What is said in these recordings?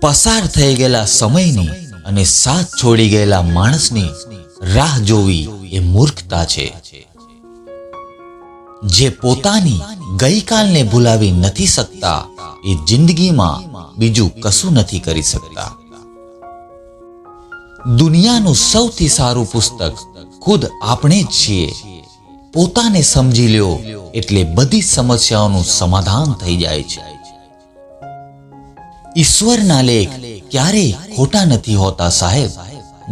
પસાર થઈ ગયેલા સમયની અને સાથ છોડી ગયેલા માણસની રાહ જોવી એ મૂર્ખતા છે. જે પોતાની ગઈકાલને ભૂલાવી નથી શકતા, એ જિંદગીમાં બીજું કશું નથી કરી શકતા. દુનિયાનું સૌથી સારું પુસ્તક ખુદ આપણે જ છીએ. પોતાને સમજી લ્યો એટલે બધી સમસ્યાઓનું સમાધાન થઈ જાય છે. ઈશ્વરના લેખ ક્યારે ખોટા નથી હોતા સાહેબ?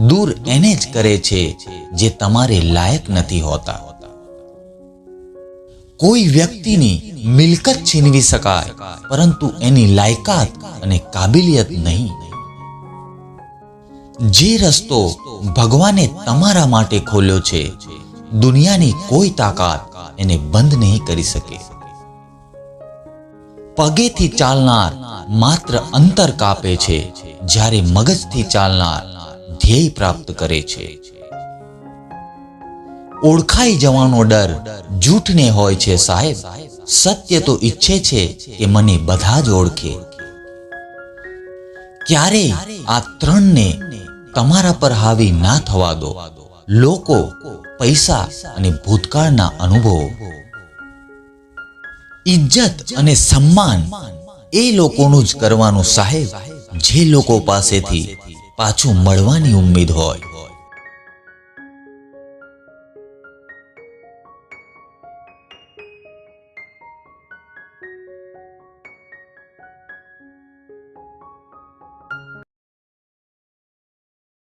દૂર એને જ કરે છે જે તમારે લાયક નથી હોતા. કોઈ વ્યક્તિની મિલકત છીનવી શકાય, પરંતુ એની લાયકાત અને કાબિલિયત નહીં. જે રસ્તો ભગવાને તમારા માટે ખોલ્યો છે, દુનિયાની કોઈ તાકાત એને બંધ નહીં કરી શકે. પગેથી ચાલનાર માત્ર અંતર કાપે છે, જ્યારે મગજથી ચાલનાર ધ્યેય પ્રાપ્ત કરે છે. ઓળખાઈ જવાનો ડર જૂઠને હોય છે સાહેબ. સત્ય તો ઈચ્છે છે કે મને બધા જ ઓળખે. ક્યારેય આ ત્રણને તમારા પર હાવી ના થવા દો. લોકો પૈસા અને ભૂતકાળના અનુભવો. ઇજ્જત અને સન્માન એ લોકોનું જ કરવાનું સાહેબ. જે લોકો પાસેથી પાછું મળવાની ઉમ્મીદ હોય.